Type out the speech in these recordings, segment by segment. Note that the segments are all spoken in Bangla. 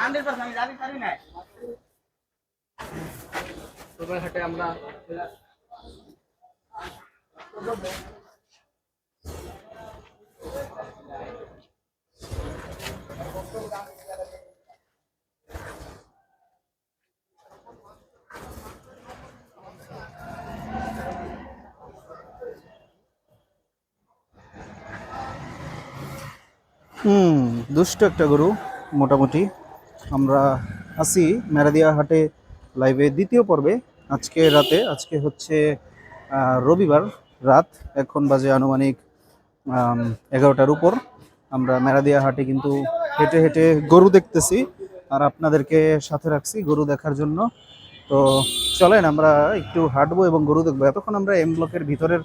হান্ড্রেড পার্সেন্ট আমি জানি পারি না হাটে আমরা হুম দুষ্ট একটা গরু মোটামুটি। আমরা আসি মেরাদিয়া হাটে লাইভে দ্বিতীয় পর্বে। আজকে রাতে, আজকে হচ্ছে রবিবার রাত, এখন বাজে আনুমানিক এগারোটার উপর। আমরা মেরাদিয়া হাটে কিন্তু হেঁটে হেঁটে গরু দেখতেছি, আর আপনাদেরকে সাথে রাখছি গরু দেখার জন্য। তো চলেন, আমরা একটু হাঁটবো এবং গরু দেখব। এতক্ষণ আমরা এম ব্লকের ভিতরের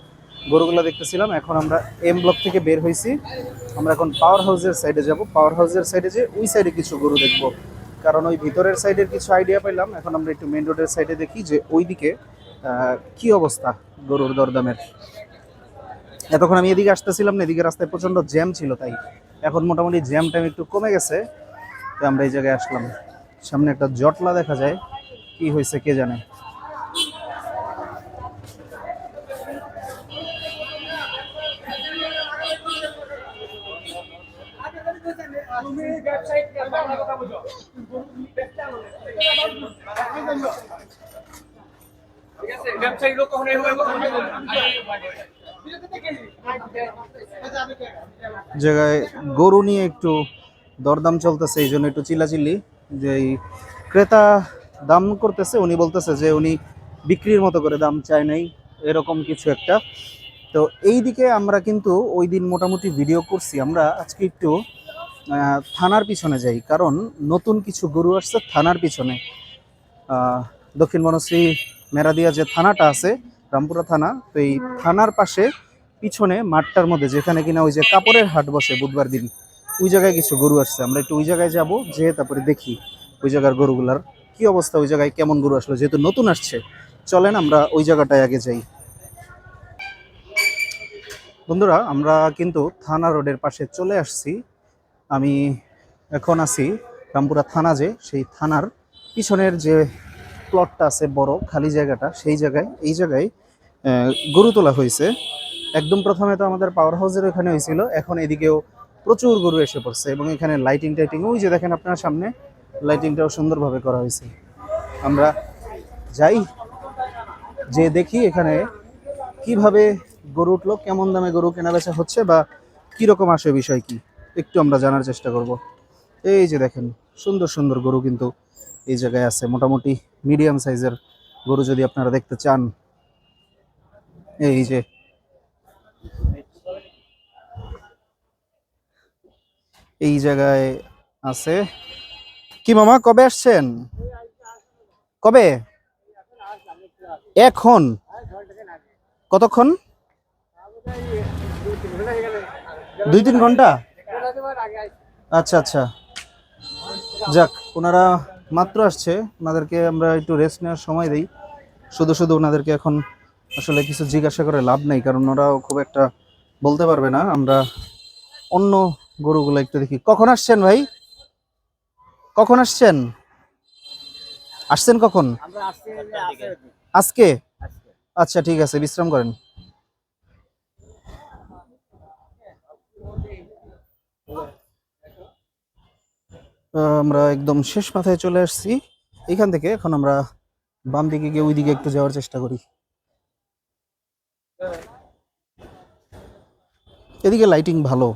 গরুগুলো দেখতেছিলাম, এখন আমরা এম ব্লক থেকে বের হয়েছি আমরা এখন পাওয়ার হাউসের সাইডে যাব। পাওয়ার হাউসের সাইডে যে ওই সাইডে কিছু গরু দেখব। কারণ ওই ভিতরের সাইডের কিছু আইডিয়া পেলাম এখন আমরা একটু মেন রোডের সাইডে দেখি যে ওইদিকে কি অবস্থা গরুর দরদামের। এতক্ষণ আমি এদিকে আসতেছিলাম না, এদিকে রাস্তায় প্রচণ্ড জ্যাম ছিল তাই। এখন মোটামুটি জ্যাম টাইম একটু কমে গেছে, তো আমরা এই জায়গায় আসলাম। সামনে একটা জটলা দেখা যায়, কি হয়েছে কে জানে। ব্যবসায়ী জায়গায় গরু নিয়ে একটু দরদাম চলতেছে, এই জন্য একটু চিল্লাচিল্লি। যে ক্রেতা দাম করতেছে, উনি বলতেছে যে উনি বিক্রির মতো করে দাম চায় নাই, এরকম কিছু একটা। তো এই দিকে আমরা কিন্তু ওই দিন মোটামুটি ভিডিও করছি। আমরা আজকে একটু থানার পিছনে যাই, কারণ নতুন কিছু গরু আসছে থানার পিছনে। দক্ষিণ বনশ্রী মেরাদিয়া যে থানাটা আছে, রামপুরা থানা, তো এই থানার পাশে পিছনে মাঠটার মধ্যে, যেখানে কিনা ওই যে কাপড়ের হাট বসে বুধবার দিন, ওই জায়গায় কিছু গরু আসছে। আমরা একটু ওই জায়গায় যাব যে তারপরে দেখি ওই জায়গার গরুগুলার কি অবস্থা, ওই জায়গায় কেমন গরু আসলো, যেহেতু নতুন আসছে। চলেন আমরা ওই জায়গাটায় আগে যাই। বন্ধুরা, আমরা কিন্তু থানা রোডের পাশে চলে আসছি। আমি এখন আছি রামপুরা থানা যে, সেই থানার পিছনের যে প্লটটা আছে বড়, খালি জায়গাটা, সেই জায়গায়, এই জায়গায় গরু তোলা হয়েছে। একদম প্রথমে তো আমাদের পাওয়ার হাউসের ওখানে হয়েছিল, এখন এদিকেও প্রচুর গরু এসে পড়ছে এবং এখানে লাইটিং টাইটিং ওই যে দেখেন আপনার সামনে লাইটিংটাও সুন্দরভাবে করা হয়েছে। আমরা যাই, যে দেখি এখানে কীভাবে গরু উঠল, কেমন দামে গরু কেনাবেচা হচ্ছে বা কীরকম আসে বিষয় কি? একটু আমরা জানার চেষ্টা করব। এই যে দেখেন, সুন্দর সুন্দর গরু কিন্তু এই জায়গায় আছে। মোটামুটি মিডিয়াম সাইজের গরু যদি আপনারা দেখতে চান। এই যে এই জায়গায় আছে। কি মামা, কবে আসছেন? কবে? এখন? কতক্ষণ? দুই তিন ঘণ্টা? আচ্ছা আচ্ছা। যাক ওনারা মাত্র আসছে। ওনাদেরকে আমরা একটু রেস্ট নেওয়ার সময় দিই। শুধু শুধু ওনাদেরকে এখন আসলে কিছু জিজ্ঞাসা করে লাভ নেই কারণ ওরাও খুব একটা বলতে পারবে না। আমরা অন্য গরুগুলো একটু দেখি। কখন আসছেন ভাই? কখন আসছেন? আসছেন কখন? আজকে? আচ্ছা ঠিক আছে বিশ্রাম করেন। আমরা একদম শেষ মাথায় চলে আসছি। এখান থেকে এখন আমরা বাম দিকে গিয়ে ওইদিকে একটু যাওয়ার চেষ্টা করি। এদিকে লাইটিং ভালো।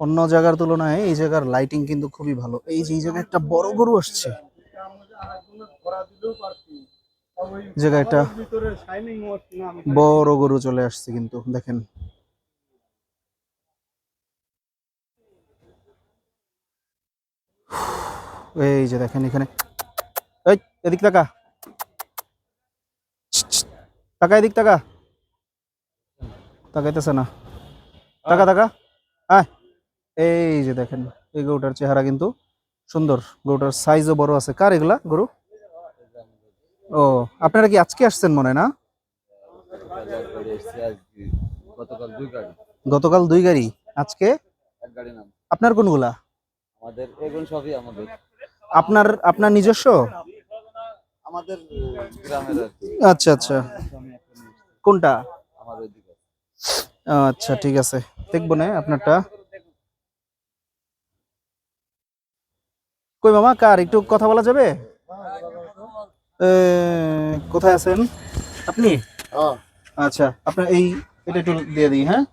অন্য জায়গার তুলনায় এই জায়গার লাইটিং কিন্তু খুবই ভালো। এই যে, এই জায়গায় একটা বড় গরু আসছে। জায়গায় একটা বড় গরু চলে আসছে কিন্তু, দেখেন। এই যে দেখেন এখানে। এই এদিক তাকা। টাকা এদিক টাকা তাকাইতেছে না। টাকা টাকা হ্যাঁ এই যে দেখেন এই গরুটার চেহারা কিন্তু সুন্দর। গরুটার সাইজও বড় আছে। কার এগুলা গরু? ও আপনারা কি আজকে আসছেন মনে না? গতকাল দুই গাড়ি। আজকে? আপনার কোনগুলা? আমাদের এগুলো সবই আমাদের। আপনার আপনার নিজস্ব? আমাদের গ্রামের আর কি। আচ্ছা আচ্ছা। কোনটা? আমার ওইদিকে। আচ্ছা ঠিক আছে। দেখব না আপনারটা। কই মামা কার? একটু কথা বলা যাবে? কোথায় আছেন? আপনি? আচ্ছা আপনার এই এটা একটু দিয়ে দিই হ্যাঁ?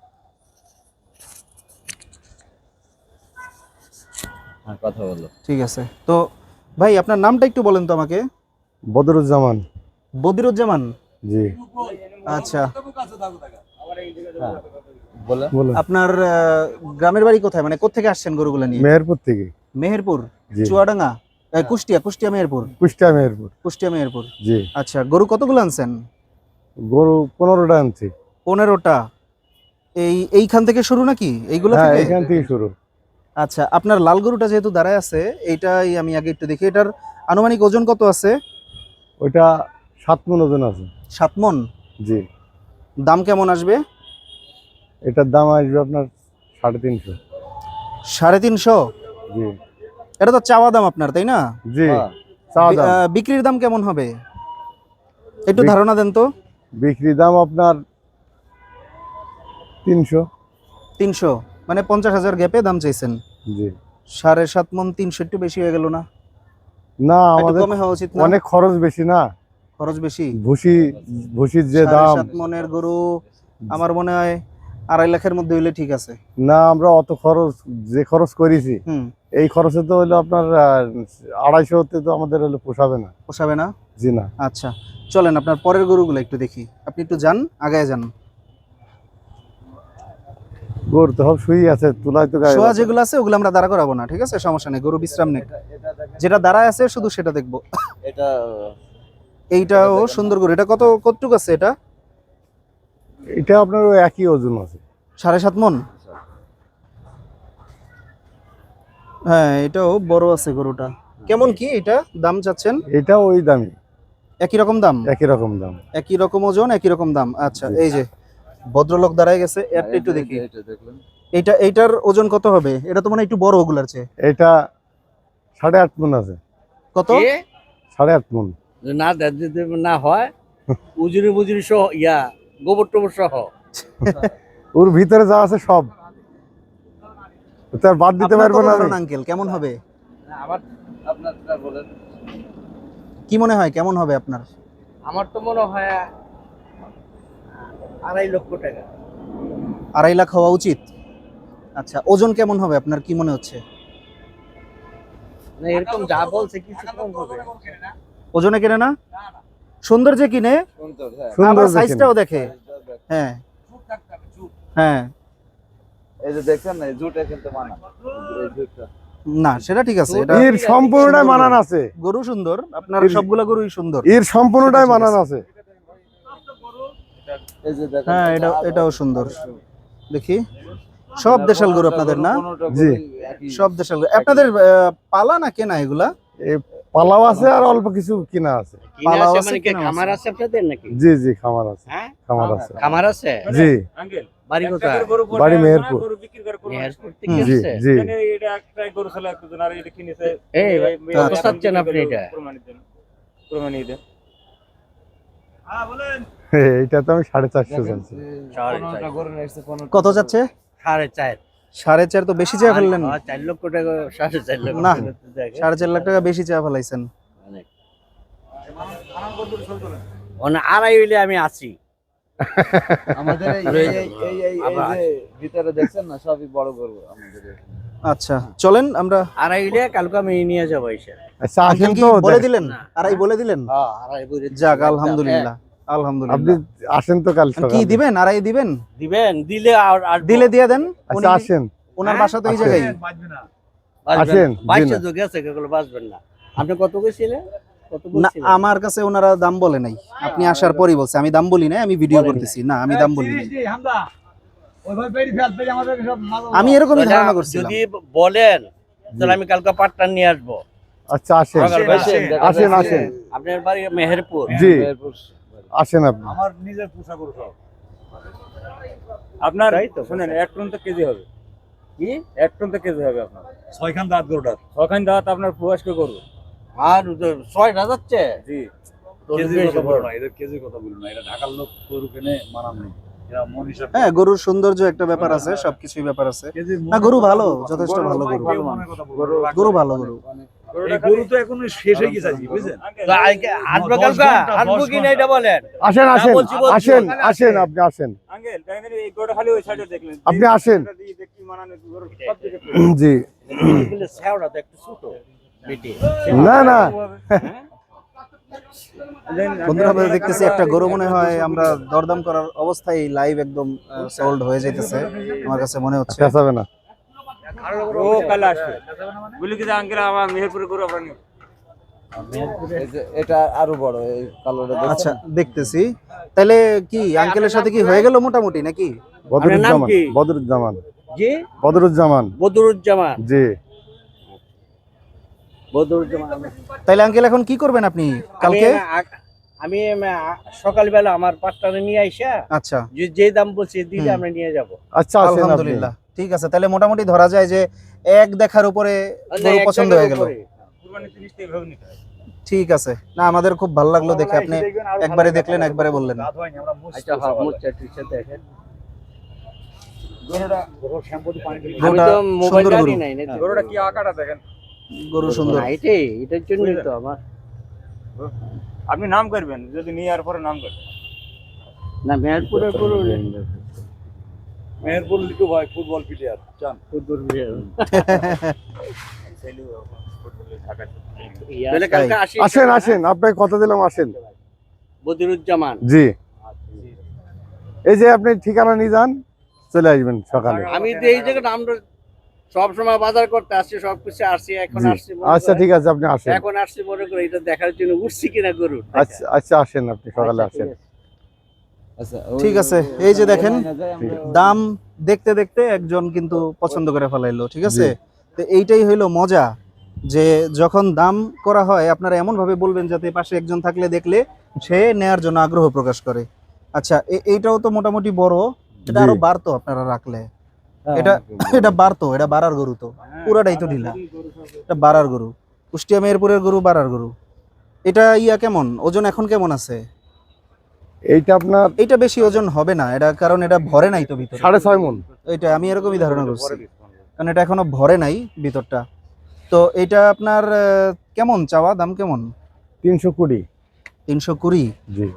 হ্যাঁ কথা বলো। ঠিক আছে। তো ভাই আপনার নামটা একটু বলেন তো আমাকে। বদরুজ্জামান। বদিরুজ্জামান? জি। আচ্ছা। হ্যাঁ আপনার গ্রামের বাড়ি কোথায়? মানে কোত্থেকে আসছেন গরুগুলো নিয়ে? মেহেরপুর থেকে। মেহেরপুর? চুয়াডাঙ্গা? কুষ্টিয়া কুষ্টিয়া মেহেরপুর? কুষ্টিয়া মেহেরপুর। কুষ্টিয়া মেহেরপুর। জি। আচ্ছা গরু কতগুলো আনছেন? গরু পনেরোটা আনছি। পনেরোটা। এই এইখান থেকে শুরু নাকি? এইগুলো হ্যাঁ থেকে? এখান থেকে শুরু। আচ্ছা আপনার লাল গরুটা যেহেতু দাঁড়ায় আছে এইটাই আমি আগে একটু দেখি। এটার আনুমানিক ওজন কত আছে? ওইটা সাত মন ওজন আছে। সাত মন? জি। দাম কেমন আসবে? এটার দাম আসবে আপনার সাড়ে তিনশো। সাড়ে তিনশো? জি। এটা তো চাওয়া দাম আপনার তাই না? জি হ্যাঁ, চাওয়া দাম। বিক্রির দাম কেমন হবে? একটু ধারণা দেন তো। বিক্রির দাম আপনার তিনশো। তিনশো। মানে পঞ্চাশ হাজার গ্যাপে দাম চাইছেন। জি। সাড়ে সাত মন তিনশো একটু বেশি হয়ে গেল না? না আমাদের কমে হওয়া উচিত না? অনেক খরচ বেশি না? খরচ বেশি? ভুসি ভুসির যে দাম। সাত মনের গরু আমার মনে হয় আড়াই লাখের মধ্যে হইলে ঠিক আছে। না আমরা অত খরচ যে খরচ করেছি হুম। এই খরচে তো হলো আপনার আড়াইশোতে তো আমাদের হলো পোষাবে না। পোষাবে না? জি না। আচ্ছা চলেন আপনার পরের গরুগুলো একটু দেখি। আপনি একটু যান আগায় যান। গরু তো সব শুই আছে তুলাই তো শোয়া। যেগুলো আছে ওগুলো আমরা দাঁড়া করাবো না ঠিক আছে? সমস্যা নেই গরু বিশ্রাম নেই। যেটা দাঁড়ায় আছে শুধু সেটা দেখব। এটা এইটাও সুন্দর গরু। এটা কত কতটুক আছে এটা? এটা আপনার ওই একই ওজন আছে। সাড়ে সাত মন? হ্যাঁ এটাও বড় আছে গরুটা। কেমন কি এটা? দাম চাচ্ছেন? এটা ওই দামি একই রকম দাম? একই রকম দাম। একই রকম ওজন একই রকম দাম। আচ্ছা এই যে ভদ্রলোক দাঁড়ায় গেছে। এরটা একটু দেখি। এটা এইটার ওজন কত হবে? এটা তো মানে একটু বড় ওগুলার চেয়ে। এটা সাড়ে আট মন আছে। কত? সাড়ে আট মন না না হয় উজুরি বুজুরি সহ ইয়া গোবর টোবর সহ। ওর ভিতরে যা আছে সব। তার বাদ দিতে আপনার পারব না আঙ্কেল কেমন হবে? আমার আপনারটা বলেন। কি মনে হয় কেমন হবে আপনার? আমার তো মনে হয় আড়াই লক্ষ টাকা। আড়াই লাখ হওয়া উচিত? আচ্ছা ওজন কেমন হবে? আপনার কি মনে হচ্ছে? না এরকম যা বলছে কিছু কম হবে। ওজনে কেনে না? সৌন্দর্যে কিনে? সুন্দর হ্যাঁ। সুন্দর সাইজটাও দেখে হ্যাঁ হ্যাঁ। এই যে দেখছেন না জুটে কিন্তু মানা এই জুটটা না সেটা ঠিক আছে এটা এর সম্পূর্ণটাই সুন্দর মানান আছে। গরু সুন্দর আপনার সবগুলা গরুই সুন্দর। এর সম্পূর্ণটাই মানান আছে। আছে এই যে দেখেন হ্যাঁ এটা এটাও সুন্দর। দেখি। সব দেশাল গরু আপনাদের না? জি। সব দেশাল গরু। আপনাদের পালা না কেনা এগুলা? পালাও আছে আর অল্প কিছু কিনা আছে। পালাও আছে আছে, মানে খামার আছে। আছে আপনাদের নাকি? জি জি খামার আছে। হ্যাঁ? খামার আছে। খামার আছে? জি। বাড়ি কোথায়? বাড়ি মেহেরপুর। মেহেরপুর থেকে হুম। জি আসছে? জি। এই কত। চাচ্ছেন আপনি এটা। এইটা তো আমি সাড়ে চারশো চাইছি কত যাচ্ছে? সাড়ে চার। সাড়ে চার তো বেশি চেয়ে ফেললেন। হ্যাঁ, চার লক্ষ টাকা সাড়ে চার লক্ষ না। সাড়ে চার লাখ টাকা বেশি চেয়ে ফেলাইছেন। আড়াই হইলে আমি আছি। আমাদের ভিতরে দেখছেন না সবই বড় আমাদের। আচ্ছা চলেন আমরা আড়াই হইলে কালকে আমি নিয়ে যাব আচ্ছা আসেন তো বলে দিলেন? না। আড়াই বলে দিলেন? হ্যাঁ আড়াই বলে যাক আলহামদুলিল্লাহ। আপনি আসেন তো কাল কি সকালে। দিবেন? আড়াই দিবেন? দিবেন দিলে আর আর দিলে দিয়ে দেন? আচ্ছা আসেন। ওনার বাসা তো এই জায়গায়। আসেন, বাইশে জি না। তো বাঁচবেন না। আপনি কত গেছিলেন না আমার কাছে ওনারা দাম বলে নাই। আপনি আসার পরই বলছে। আমি দাম বলি নাই আমি ভিডিও করতেছি। না আমি দাম বলি নাই। আমি এরকমই ধারণা করছিলাম। যদি বলেন তাহলে আমি কালকে পাট্টা নিয়ে আসব। আচ্ছা আসেন। আসেন, আসেন। আপনার বাড়ি মেহেরপুর। জি। আসেন আপনি। আমার নিজের পোষা গরু সব। আপনার তাই তো, শুনেন এক টন তো কেজি হবে। কি? এক টন তো কেজি হবে আপনার। ছয়খান দাঁত গরুটার। ছয়খান দাঁত আপনার আর ছয়টা যাচ্ছে? জি। তো কেজি বেশি কথা বড়। বলব না এদের কেজি কথা বলব না এটা ঢাকার লোক গরু কেনে মানান নেই। এরা মন হিসাব হ্যাঁ গরুর সৌন্দর্য একটা ব্যাপার আছে সবকিছুই ব্যাপার আছে। না গরু ভালো যথেষ্ট ভালো গরু। গরু ভালো গরু। গরু তো এখন শেষ হয়ে গেছে বুঝলেন? আসব দশ আসব কি না এটা বলেন। আসেন আসেন বলছি, বলছি, আসেন আসেন আপনি আসেন। আঙ্কেল তাই এই গরুটা খালি ওই সাইডে দেখলেন। আপনি আসেন। দেখি মানানো গরু সব দিকে জি। না না। বন্ধুরা আমরা দেখতেছি একটা গরু মনে হয় আমরা দরদাম করার অবস্থায় লাইভ একদম সোল্ড হয়ে যাইতেছে। আমার কাছে মনে হচ্ছে না। ও কাল আসবে। বলি কি আঙ্কেল আমার মেহেরপুরে যে এটা আরও বড় এই কালোটা আচ্ছা দেখতেছি। তাহলে কি আঙ্কেলের সাথে কি হয়ে গেল মোটামুটি নাকি? বদরুজ্জামান কি? বদরুজ্জামান। জি? বদরুজ্জামান। বদরুজ্জামান? জি। বদরুজ্জামান। তাহলে আঙ্কেল এখন কি করবেন আপনি কালকে? আমি সকালবেলা আমার পাট্টারে নিয়ে আইসা আচ্ছা। যে দাম বলছে দিলে আমরা নিয়ে যাব। আচ্ছা আলহামদুলিল্লাহ। ঠিক আছে তাহলে মোটামুটি ধরা যায় যে এক দেখার উপরে গরু পছন্দ হয়ে গেল। ঠিক আছে। না আমাদের খুব ভালো লাগল দেখে আপনি একবারে দেখলেন একবারে বললেন। আচ্ছা হ্যাঁ গরু। নাই না তো। গরুটা কি আকারটা দেখেন? গরু সুন্দর। এটার জন্যই তো আমার আপনি নাম করবেন যদি নিয়ে আর পরে নাম করবেন। না মেহেরপুরের গরু মেহেরপুর লিটু ভাই ফুটবল প্লেয়ার চান ফুটবল ঢাকা তাহলে কালকে আসি আসেন আসেন আপনাকে কথা দিলাম আসেন। বদিরুজ্জামান। জি। এই যে আপনি ঠিকানা নিয়ে যান চলে আসবেন সকালে। আমি এই জায়গাটা আমরা সব সময় বাজার করতে আসছি সব কিছু আসছি এখন আসছি আচ্ছা ঠিক আছে আপনি আসেন। এখন আসছি মনে করে এটা দেখার জন্য উঠছি কিনা গরু আচ্ছা আচ্ছা আসেন আপনি সকালে আসেন। আচ্ছা ঠিক আছে এই যে দেখেন দাম দেখতে দেখতে একজন কিন্তু পছন্দ করে ফেলাইলো ঠিক আছে? তো এইটাই হইল মজা যে যখন দাম করা হয় আপনারা এমন ভাবে বলবেন যাতে পাশে একজন থাকলে দেখলে সে নেয়ার জন্য আগ্রহ প্রকাশ করে। আচ্ছা এইটাও তো মোটামুটি বড় এটা আরও বাড়তো আপনারা রাখলে। এটা এটা বাড়তো এটা বাড়ার গরু তো। পুরাটাই তো ঢিলা। এটা বাড়ার গরু। কুষ্টিয়া মেহেরপুরের গরু বাড়ার গরু। এটা ইয়া কেমন? ওজন এখন কেমন আছে? এইটা আপনার এটা বেশি ওজন হবে না এটা কারণ এটা ভরে নাই তো ভিতরে। সাড়ে ছয় মন। এটা আমি এরকমই ধারণা করছি। কারণ এটা এখনও ভরে নাই ভিতরটা। তো এটা আপনার কেমন চাওয়া? দাম কেমন? তিনশো কুড়ি। তিনশো কুড়ি? জি।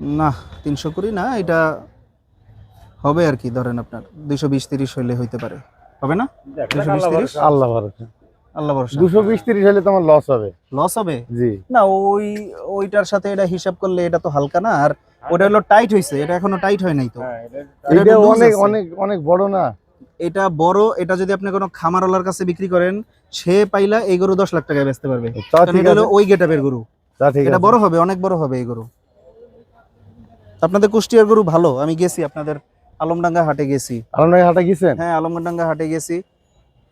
না তিনশো কুড়ি না এটা হবে আর কি ধরেন আপনার দুইশো বিশ তিরিশ হইলে হইতে পারে। হবে না? দুইশো বিশ তিরিশ? আল্লাহ ভরসা। আল্লাহ ভরসা। দুশো বিশ তিরিশ হলে তো লস হবে। লস হবে? জি। না ওই ওইটার সাথে এটা হিসাব করলে এটা তো হালকা না আর ওটা হলো টাইট হইছে এটা এখনও টাইট হয় নাই তো। এটা এটা একটু loose অনেক অনেক অনেক বড় না? এটা বড় এটা যদি আপনি কোনো খামারওয়ালার কাছে বিক্রি করেন সে পাইলা এই গরু দশ লাখ টাকায় বেচতে পারবে। এটা হলো ওই গেটাপের গরু। এটা বড় হবে অনেক বড় হবে এই গরু। আপনাদের কুষ্টিয়ার গরু ভালো আমি গেছি আপনাদের আলমডাঙ্গা হাটে গেছি। আপনার হাটে গেছেন? হ্যাঁ আলমডাঙ্গা হাটে গেছি।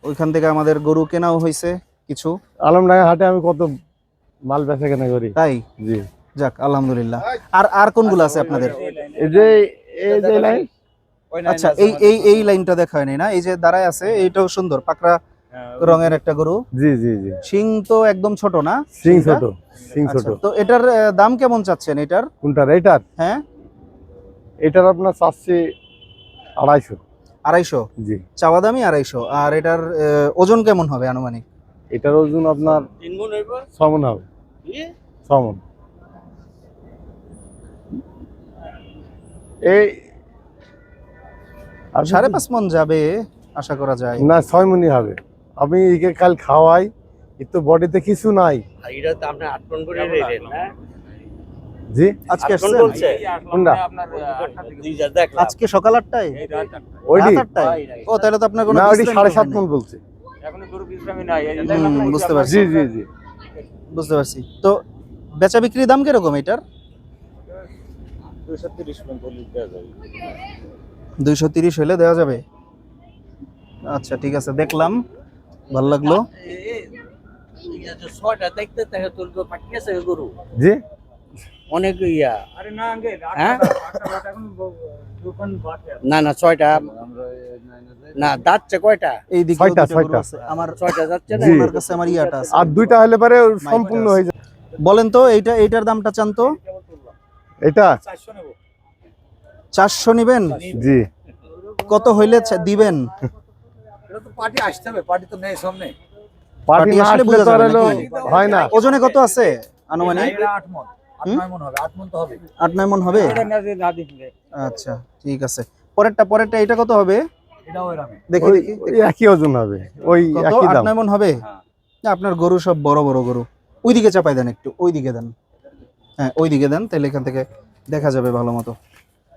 ওইখান থেকে আমাদের গরু কেনাও হয়েছে কিছু। আলমডাঙ্গা হাটে আমি কত মাল বেচা কেনা করি? তাই? জি। যাক আলহামদুলিল্লাহ। আর আর কোনগুলো আছে আপনাদের? এই যে এই যে লাইন আচ্ছা এই এই এই লাইনটা দেখা হয়নি না? এই যে দাঁড়ায় আছে এইটাও সুন্দর পাকড়া রঙের একটা গরু। জি জি জি। শিং তো একদম ছোট না? সিং ছোট সিং ছোট। আচ্ছা, তো এটার দাম কেমন চাচ্ছেন এটার? কোনটার এইটার? হ্যাঁ। এটার আপনার চাচ্ছি আড়াইশো। আড়াইশো? জি। চাওয়া দামই আড়াইশো। আর এটার ওজন কেমন হবে আনুমানিক? এটার ওজন আপনার ছমন হবে? ছমন। এই সাড়ে পাঁচ মন যাবে আশা করা যায়। না ছয় মনই হবে। আমি একে কাল খাওয়াই এর তো বডিতে কিছু নাই। এটা তো আপনি আট গুণ করে জি? আজকে আসছেন? বলছে। কোনটা? আজকে সকাল আটটায়? এই রাত আটটা। ওইটি রাত আটটায়? ও তাহলে তো আপনার কোনো না হয়নি। মন বলছে। এখনও গরু বিশ্রামী নাই বুঝতে পারছি। জি জি জি। বুঝতে পারছি। তো বেচা বিক্রির দাম কীরকম এটার? দুইশো তিরিশ হলে দেওয়া যাবে। আচ্ছা ঠিক আছে দেখলাম। ভালো লাগল। ছয়টা দেখতে দেখে তোর তো পাঠিয়েছে গরু। জি? অনেক ইয়া। আরে না আঙ্কেল হ্যাঁ? না না ছয়টা। না দাঁতছে কয়টা? এই দিকে ছয়টা, ছয়টা। আছে। আমার ছয়টা যাচ্ছে না? আমার কাছে আমার ইয়াটা আছে। আর দুইটা হলে পরে সম্পূর্ণ হয়ে যাবে বলেন তো এইটা এইটার দামটা চান তো? এটা? চারশো নেব। চারশো নিবেন? জি। কত হইলে দিবেন? এটা তো পার্টি আসতে হবে পার্টি তো নেই সামনে পার্টি আসলে বোঝা তো যাবে হলো হয় না। ওজনে কত আছে আনুমানিক? এটা আট মন। আট নয় মন হবে মন মন আচ্ছা ঠিক আছে। পরেরটা পরেরটা এটা কত হবে? এটাও দেখি ওই দেখি ওই একই ওজন হবে ওই একই দাম। মন হবে? হ্যাঁ। না, আপনার গরু সব বড় বড় গরু। ওইদিকে চাপাই দেন একটু ওইদিকে দেন। হ্যাঁ ওইদিকে দেন তাহলে এখান থেকে দেখা যাবে ভালো মতো।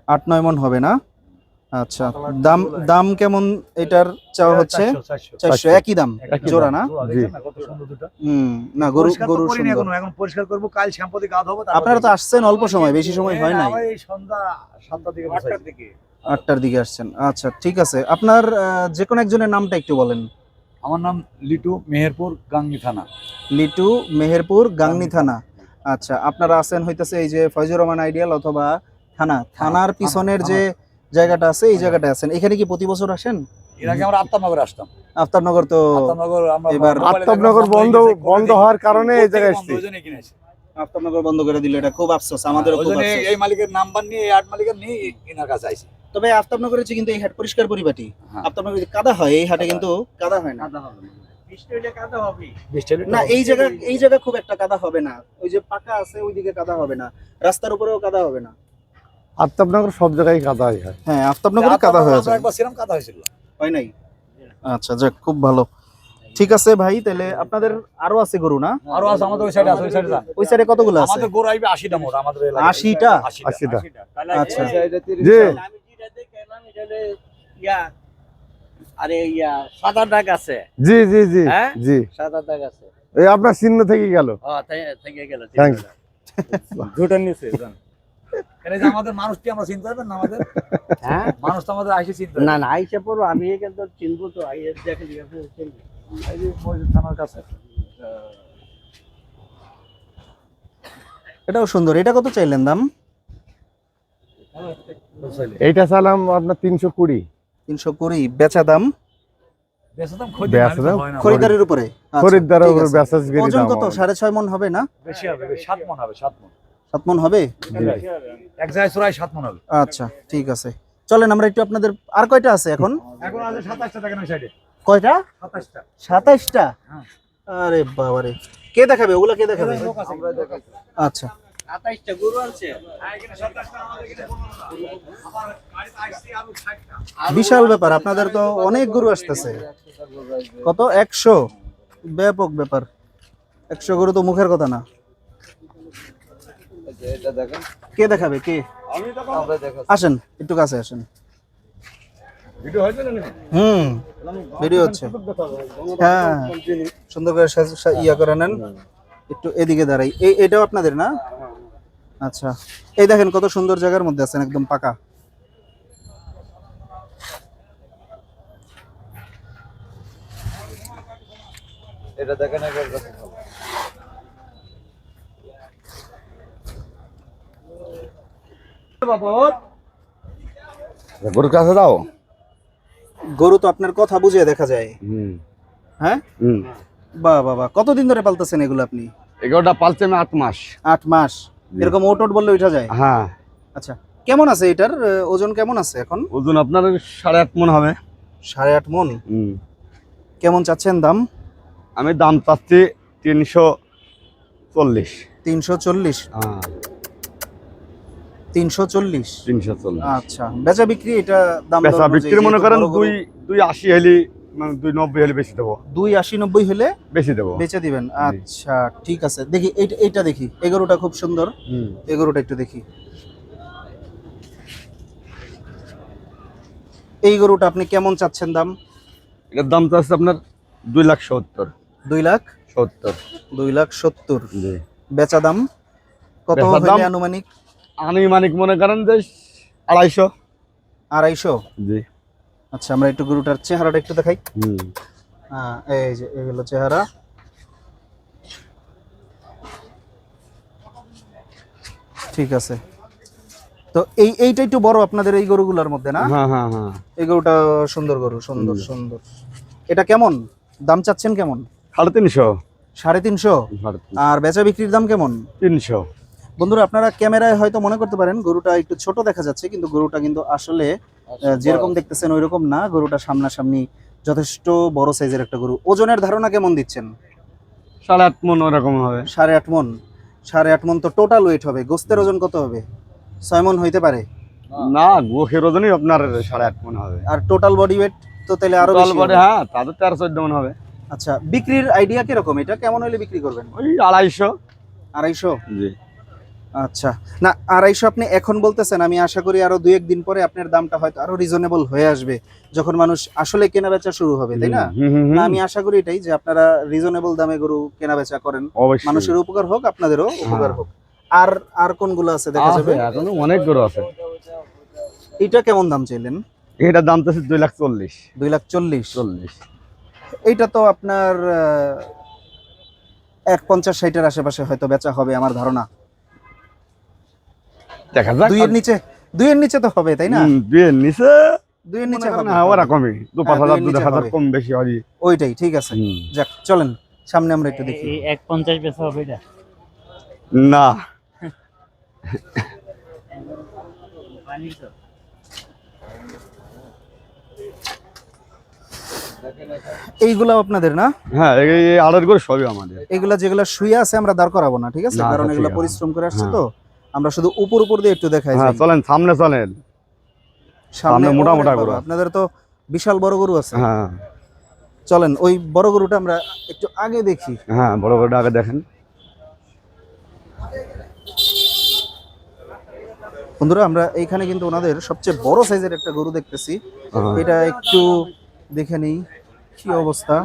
আট নয় মন হবে না? আচ্ছা দাম দাম কেমন এটার চাওয়া হচ্ছে? চারশো একই দাম? জোড়া না? জি। কত সুন্দর দুটো। হুম না গরু গরু এখনও, এখন পরিষ্কার করব কাল শ্যাম্পু দিয়ে গা ধোবো আপনারা তো আসছেন অল্প সময় বেশি সময় হয় নাই। এই সন্ধ্যা সাতটার দিকে আটটার দিকে। আটটার দিকে আসছেন। আচ্ছা ঠিক আছে। আপনার যে কোনো একজনের নামটা একটু বলেন। আমার নাম লিটু মেহেরপুর গাঙ্গি থানা। লিটু মেহেরপুর গাংনি থানা। আচ্ছা আপনারা আছেন হইতেছে এই যে ফয়জুর রহমান আইডিয়াল অথবা থানা। থানার পিছনের যে জায়গাটা আছে এই জায়গাটায় আছেন। এখানে কি প্রতি বছর আসেন? এর আগে আমরা আত্মানগর আসতাম। আফতাবনগর তো আত্মানগর আমরা এবার আত্মাবনগর বন্ধ বন্ধ হওয়ার কারণে এই। জায়গায় এসেছি। আফতাবনগর বন্ধ করে দিল এটা খুব আফসোস আমাদেরও ওই খুব আফসোস। এই মালিকের নাম্বার নিয়ে এই আট মালিকের নিয়ে এনার কাছে আইছি। তবে আফতাবনগরে যে কিন্তু এই হাট পরিষ্কার পরিপাটি। হ্যাঁ। আফতাবনগরে যে কাদা হয় এই হাটে কিন্তু কাদা হয় না। কাদা হবে না। এই জায়গা এই জায়গা খুব একটা কাদা হবে না। ওই যে পাকা আছে ওইদিকে কাদা হবে না। রাস্তার উপরেও কাদা হবে না। আত্মাবনগর সব জায়গায় কাদা হয় হ্যাঁ আফতাবনগরে কাদা হয়ে যায়। একবার ছিলাম কাদা হয়েছিল। হয় নাই? আচ্ছা যাক খুব ভালো। ঠিক আছে ভাই তাহলে আপনাদের আরও আছে গরু না? আরও আছে আমাদের ওই সাইডে আছে ওই সাইডে যান ওই সাইডে কতগুলো আছে? আমাদের গরু আইবে আশিটা মোট আমাদের এলাকায়। আশিটা? আশিটা আশিটা। আচ্ছা। জি। আমি যেটা দেখে এলাম এটা ইয়া আরে ইয়া সাদা দাগ আছে। জি জি জি হ্যাঁ? জি। সাদা দাগ আছে। এই আপনার চিহ্ন থেকে গেল। ও থেকে- গেল Thanks. দুটো নিচে জান এখানে যে আমরা চিনতে পারবেন না আমাদের? হ্যাঁ? মানুষ তো আমাদের আইসে চিনতে না না আইসা পড়ো আমি কিন্তু চিনবো তো আইসা দেখে দেখে চিনবো। এই যে মসজিদ থানার কাছে। এটাও সুন্দর এটা কত চাইলেন দাম? এইটা চালাম আপনার তিনশো কুড়ি। তিনশো কুড়ি বেচা দাম? খরিদারের উপরে? আচ্ছা, খরিদ্দারের ঠিক উপর কত? সাড়ে ছয় মন হবে না? বেশি হবে সাত মন হবে সাত মন। সাত মন হবে? এক জায়গায় চোরাই সাত মন হবে। আচ্ছা ঠিক আছে। চলেন আমরা একটু আপনাদের আর কয়টা আছে এখন? এখন আছে সাতাশটা দেখেন ওই সাইডে। কয়টা? সাতাশটা। সাতাইশটা হ্যাঁ। আরে বাবারে। কে দেখাবে? ওগুলা কে দেখাবে? আচ্ছা। গরু আছে বিশাল ব্যাপার আপনাদের তো অনেক গরু আসতেছে। কত? একশো? ব্যাপক ব্যাপার। একশো গরু তো মুখের কথা না। এটা দেখেন। কে দেখাবে? কে? আমরা দেখাচ্ছি। আসেন একটু কাছে আসেন। ভিডিও হয়েছে না হুম ভিডিও হচ্ছে। হ্যাঁ। সুন্দর করে ইয়া করে নেন। একটু এদিকে দাঁড়াই। এই এটাও আপনাদের না? আচ্ছা। এই দেখেন কত সুন্দর জায়গার মধ্যে আছেন একদম পাকা। এটা দেখেন একবার গরুর কাছে দাও গরু তো আপনার কথা বুঝে দেখা যায়। হ্যাঁ? হুম। বাহ বাহ কতদিন ধরে পালতেছেন এগুলো আপনি? এগারোটা পালছে আমি আট মাস। আট মাস। এরকম ওট ওট বললে উঠা যায়? হ্যাঁ। আচ্ছা কেমন আছে এটার? ওজন কেমন আছে এখন? ওজন আপনার সাড়ে আট মন হবে। সাড়ে আট মন? হুম। কেমন চাচ্ছেন দাম? আমি দাম চাচ্ছি তিনশো চল্লিশ। তিনশো চল্লিশ। হ্যাঁ। তিনশো চল্লিশ। তিনশো চল্লিশ। আচ্ছা বেচা বিক্রি এটা দাম বিক্রি মনে করেন দুই দুই আশি হলি মানে দুই নব্বই হলে বেশি দেবো। দুই আশি নব্বই হলে বেশি দেবো। বেচে দিবেন। আচ্ছা ঠিক আছে। দেখি এইটা এইটা দেখি। এগারোটা খুব সুন্দর। হুম। এগারোটা একটু দেখি। এই গরুটা আপনি কেমন চাচ্ছেন দাম? এটার দাম চাচ্ছে আপনার দুই লাখ সত্তর। দুই লাখ? সত্তর। দুই লাখ সত্তর। বেচা দাম? কত দাম? আনুমানিক? আনুমানিক মনে করেন যে আড়াইশো। আড়াইশো? জি। আচ্ছা আমরা একটু গরুটার চেহারাটা একটু দেখাই। হুম। হ্যাঁ এই যে এই হলো চেহারা। ঠিক আছে। তো এই এইটা একটু বড় আপনাদের এই গরুগুলোর মধ্যে না? হ্যাঁ হ্যাঁ হ্যাঁ। এই গরুটা সুন্দর গরু সুন্দর সুন্দর। এটা কেমন? দাম চাচ্ছেন কেমন? সাড়ে তিনশো? সাড়ে তিনশো। আর বেচা বিক্রির দাম কেমন? তিনশো। বন্ধুরা আপনারা ক্যামেরায় হয়তো মনে করতে পারেন গরুটা একটু ছোট দেখা যাচ্ছে কিন্তু গরুটা কিন্তু আসলে যেরকম দেখতেছেন ওই রকম না গরুটা সামনাসামনি যথেষ্ট বড় সাইজের একটা গরু। ওজনের ধারণা কেমন দিচ্ছেন? সাড়ে আট মন ওরকম হবে। সাড়ে আট মন। সাড়ে আট মন তো টোটাল ওয়েট হবে। গোস্তের ওজন কত হবে? ছয় মন হইতে পারে? না গোখের ওজনই আপনার সাড়ে আট মন হবে। আর টোটাল বডি ওয়েট তো তাহলে আরও বেশি বডি হ্যাঁ তাদের তেরো চোদ্দ মন হবে। আচ্ছা বিক্রির আইডিয়া কীরকম? এটা কেমন হলে বিক্রি করবেন? ওই আড়াইশো। আড়াইশো? জি। আচ্ছা। না আড়াইশো আপনি এখন বলতেছেন আমি আশা করি আরও দুই একদিন পরে আপনার দামটা হয়তো আরও রিজনেবল হয়ে আসবে যখন মানুষ আসলে কেনা বেচা শুরু হবে তাই না? আমি আশা করি এটাই যে আপনারা রিজনেবল দামে গরু কেনা বেচা করেন মানুষের উপকার হোক আপনাদেরও উপকার হোক। আর আর কোনগুলো আছে দেখা যাবে? অনেক গরু আছে। এটা কেমন দাম চাইলেন? এটা দাম তো দুই লাখ চল্লিশ। দুই লাখ চল্লিশ। চল্লিশ। এইটা তো আপনার এক পঞ্চাশ ষাটের আশেপাশে হয়তো বেচা হবে আমার ধারণা। দেখা যাক। দুইয়ের নিচে দুইয়ের নিচে তো হবে তাই না? দুইয়ের নিচে? দুইয়ের নিচে হবে। হ্যাঁ, ওরকমই দু পাঁচ হ্যাঁ, হাজার দু হাজার কম বেশি হয়। ওইটাই ঠিক আছে। যাক চলেন সামনে আমরা একটু দেখি। এক পঞ্চাশ বেচা হবে এটা? না। এইগুলা আপনাদের না? হ্যাঁ এই আড়ের গরু সবই আমাদের। এগুলা যেগুলা শুয়ে আছে আমরা দাঁড় করাবো না ঠিক আছে? না, কারণ এগুলা পরিশ্রম করে আসছে হ্যাঁ। তো। আমরা শুধু উপর উপর দিয়ে একটু দেখাই হ্যাঁ চলেন সামনে চলেন। সামনে মোটা মোটা গরু। আপনাদের তো বিশাল বড় গরু আছে। হ্যাঁ। চলেন ওই বড় গরুটা আমরা একটু আগে দেখি। হ্যাঁ বড় গরুটা আগে দেখেন। বন্ধুরা আমরা এইখানে কিন্তু ওনাদের সবচেয়ে বড় সাইজের একটা গরু দেখতেছি। হ্যাঁ। এটা একটু দেখে নেই কি অবস্থা?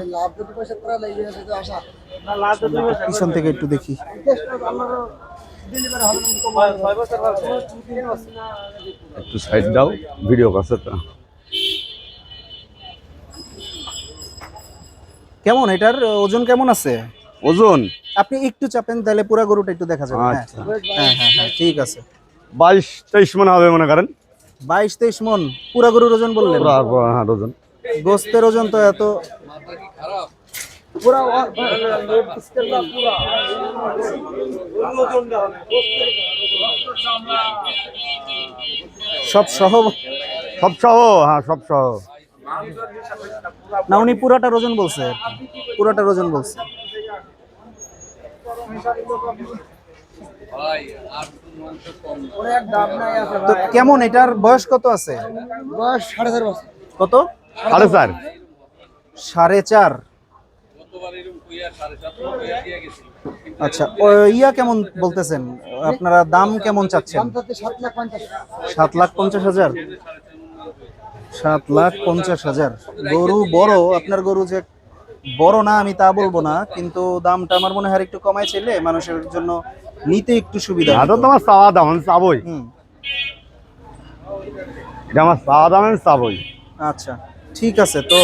পিছন থেকে একটু দেখি। একটু সাইড দাও ভিডিও কেমন? এটার ওজন কেমন আছে? ওজন? আপনি একটু চাপেন তাহলে পুরো গরুটা একটু দেখা যাবে। হ্যাঁ। আচ্ছা। হ্যাঁ হ্যাঁ হ্যাঁ ঠিক আছে। বাইশ তেইশ মনে হবে মনে করেন। বাইশ তেইশ মন পুরা গরুর ওজন বললেন? হ্যাঁ ওজন। গোস্তের ওজন তো এত সব সহ? সব সহ হ্যাঁ সব সহ। না উনি পুরাটার ওজন বলছে। পুরাটার ওজন বলছে। তো কেমন এটার বয়স কত আছে? কত? সাড়ে চার। সাড়ে চার। আচ্ছা ও ইয়া কেমন বলতেছেন? আপনারা দাম কেমন চাচ্ছেন? সাত লাখ পঞ্চাশ হাজার? সাত লাখ পঞ্চাশ হাজার। গরু বড় আপনার গরু যে বড় না আমি তা বলব না কিন্তু দামটা আমার মনে হয় আর একটু কমাই চাইলে মানুষের জন্য নিতে একটু সুবিধা হতো। তোমার চাওয়া দাম আমি চাবই। হুম। এটা আমার চাওয়া দাম আমি চাবই। আচ্ছা ঠিক আছে তো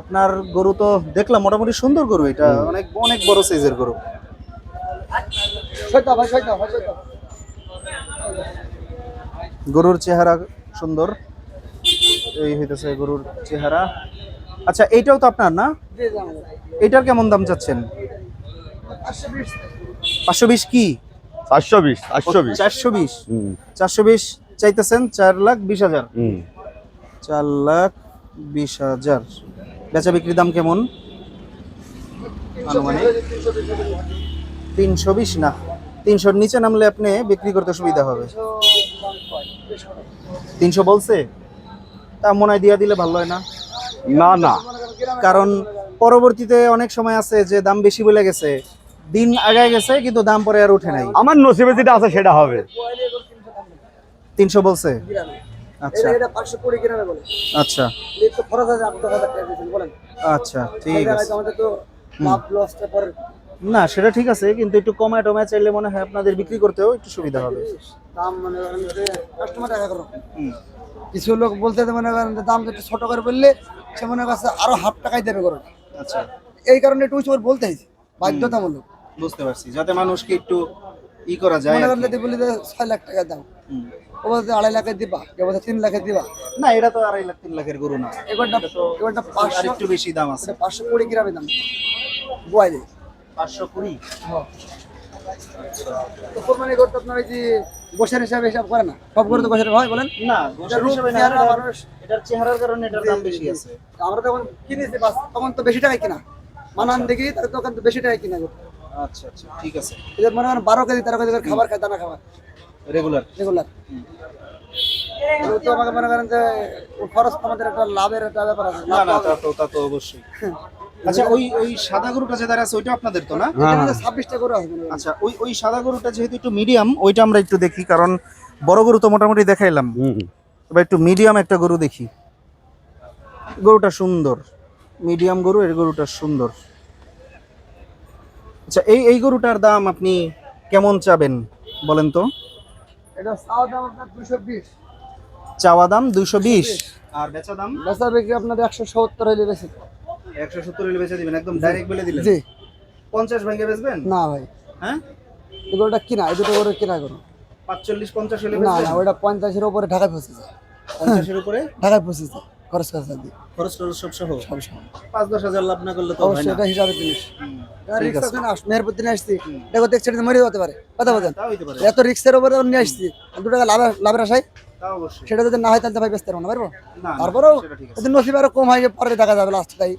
আপনার গরু তো দেখলাম মোটামুটি সুন্দর গরু এটা অনেক অনেক বড় সাইজের গরু। গরুর চেহারা সুন্দর। এই হইতেছে গরুর চেহারা। আচ্ছা এইটাও তো আপনার না? এটার কেমন দাম চাচ্ছেন? পাঁচশো বিশ। কি? চারশো বিশ চারশো বিশ। চারশো বিশ? চারশো বিশ চাইতেছেন চার লাখ বিশ হাজার। চার লাখ বিশ হাজার। বেচা বিক্রির দাম কেমন? আনুমানিক। তিনশো বিশ না তিনশোর নিচে নামলে আপনি বিক্রি করতে সুবিধা হবে। তিনশো বলছে? তা মনে হয় দিয়া দিলে ভালো হয় না। না না। কারণ পরবর্তীতে অনেক সময় আছে যে দাম বেশি বলে গেছে। দিন আগায় গেছে কিন্তু দাম পরে আর উঠে নাই। আমার নসিবে যেটা আছে সেটা হবে। তিনশো বলছে? আচ্ছা। আচ্ছা। আচ্ছা ঠিক আছে। লাভ লসটা পরে না সেটা ঠিক আছে কিন্তু একটু কমায় টমায় চাইলে মনে হয় আপনাদের বিক্রি করতেও একটু সুবিধা হবে। দাম মনে কাস্টমার করো কিছু লোক বলতে মনে করেন দাম একটু ছোট করে বললে সে মনে করছে আরও হাফ টাকায় দেবে করো আচ্ছা। এই কারণে একটু বলতে হয়েছে বাধ্যতামূলক। বুঝতে পারছি যাতে মানুষকে একটু ই করা যায় মনে করেন যদি বলি যে ছয় লাখ টাকা দাও। ও বলছে আড়াই লাখে দিবা কেউ বলছে তিন লাখে দিবা। না এটা তো আড়াই লাখ তিন লাখের গরু না। এবারটা এবারটা পাঁচশো একটু বেশি দাম আছে। পাঁচশো কুড়ি গ্রামে দাম। গোয়াই দেয় পাঁচশো কুড়ি? তো কোরবানি করতে আপনার ওই যে গোসের হিসাবে হিসাব করে না? সব করে তো গোসের হয় বলেন? না গোসের হিসাবে না, এটার- চেহারার কারণে এটার দাম বেশি আছে। আমরা তখন কিনেছি বাস তখন তো বেশি টাকায় কিনা? মানান দেখি তার তখন তো বেশি টাকায় কিনা আচ্ছা আচ্ছা ঠিক আছে। এদের মনে করেন বারো কেজি তেরো কেজি করে খাবার খায় দানা খাবার। রেগুলার রেগুলার তো আমাকে মনে করেন যে খরচ আমাদের একটা লাভের একটা ব্যাপার আছে। না না তা তো তা তো অবশ্যই। আচ্ছা ওই ওই সাদা গরুটা যে দাঁড়া আছে ওইটা আপনাদের তো না? ছাব্বিশটা করে আছে। আচ্ছা ওই ওই সাদা গরুটা যেহেতু একটু মিডিয়াম ওইটা আমরা একটু দেখি কারণ বড় গরু তো মোটামুটি দেখাইলাম। এবার একটু মিডিয়াম একটা গরু দেখি। গরুটা সুন্দর। মিডিয়াম গরু এর গরুটা সুন্দর। আচ্ছা এই এই গরুটার দাম আপনি কেমন চাবেন বলেন তো? এটা চাওয়া দাম আপনার দুশো বিশ। চাওয়া দাম দুইশো বিশ। আর বেচা দাম? বেচা বিক্রি আপনার একশো সত্তর হইলে বেশি একশো সত্তর হলে বেচে দিবেন একদম ডাইরেক্ট বলে দিলেন? জি। পঞ্চাশ ভেঙে বেচবেন? না ভাই। হ্যাঁ? এগুলোটা কিনা? এই দুটো করে কিনা করো পাঁচচল্লিশ পঞ্চাশ হলে না না ওটা পঞ্চাশের উপরে ঢাকায় পৌঁছেছে পঞ্চাশের উপরে? ঢাকায় পৌঁছেছে খরচ খরচ খরচ খরচ সব সহ? সব সহ। পাঁচ দশ হাজার লাভ না করলে তো অবশ্যই এটা হিসাবে জিনিস। মেহেরপুর দিনে আসছি। দেখো দেখছি মরে যেতে পারে। কথা বলেন। এত রিক্সের উপরে নিয়ে আসছি। দু টাকা লাভ লাভের আশায়? সেটা যদি না হয় তাহলে ভাই ব্যস্ত পারব? না পারব তারপরেও। যদি নসিব আরও কম হয় পরে দেখা যাবে লাস্ট তাই।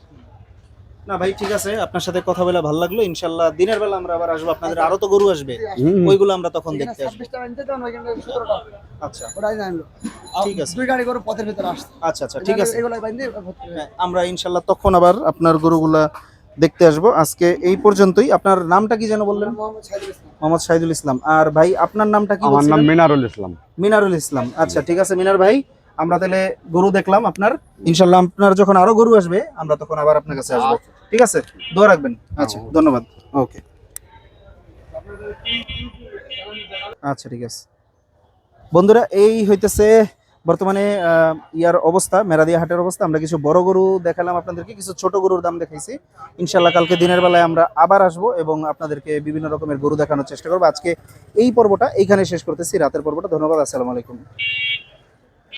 না ভাই ঠিক আছে আপনার সাথে কথা বলে ভালো লাগল। ইনশাল্লাহ দিনের বেলা আমরা আবার আসব আপনাদের আরও তো গরু আসবে। ওইগুলো আমরা তখন দেখতে আসব। আচ্ছা। ঠিক আছে। দুই গাড়ি করে পথের ভিতরে আসছে। আচ্ছা আচ্ছা ঠিক আছে। এগুলো বাইন্দে হ্যাঁ, আমরা ইনশাল্লাহ তখন আবার আপনার গরুগুলা দেখতে আসব। আজকে এই পর্যন্তই। আপনার নামটা কি যেন বললেন? মোহাম্মদ সাইদুল ইসলাম। মোহাম্মদ শাহিদুল ইসলাম। আর ভাই আপনার নামটা কি আমার নাম মিনারুল ইসলাম। মিনারুল ইসলাম। আচ্ছা ঠিক আছে মিনার ভাই। আমরা তাহলে গরু দেখলাম আপনার। ইনশাল্লাহ আপনার যখন আরও গরু আসবে আমরা তখন আবার আপনার কাছে আসব। ঠিক আছে? দোয়া রাখবেন। আচ্ছা ধন্যবাদ। ওকে। আচ্ছা ঠিক আছে। বন্ধুরা এই হইতেছে বর্তমানে ইয়ার অবস্থা মেরাদিয়া হাটের অবস্থা। আমরা কিছু বড় গরু দেখালাম আপনাদেরকে কিছু ছোট গরুর দাম দেখাইছি। ইনশাল্লাহ কালকে দিনের বেলায় আমরা আবার আসব এবং আপনাদেরকে বিভিন্ন রকমের গরু দেখানোর চেষ্টা করব। আজকে এই পর্বটা এইখানে শেষ করতেছি রাতের পর্বটা। ধন্যবাদ আসসালামু আলাইকুম।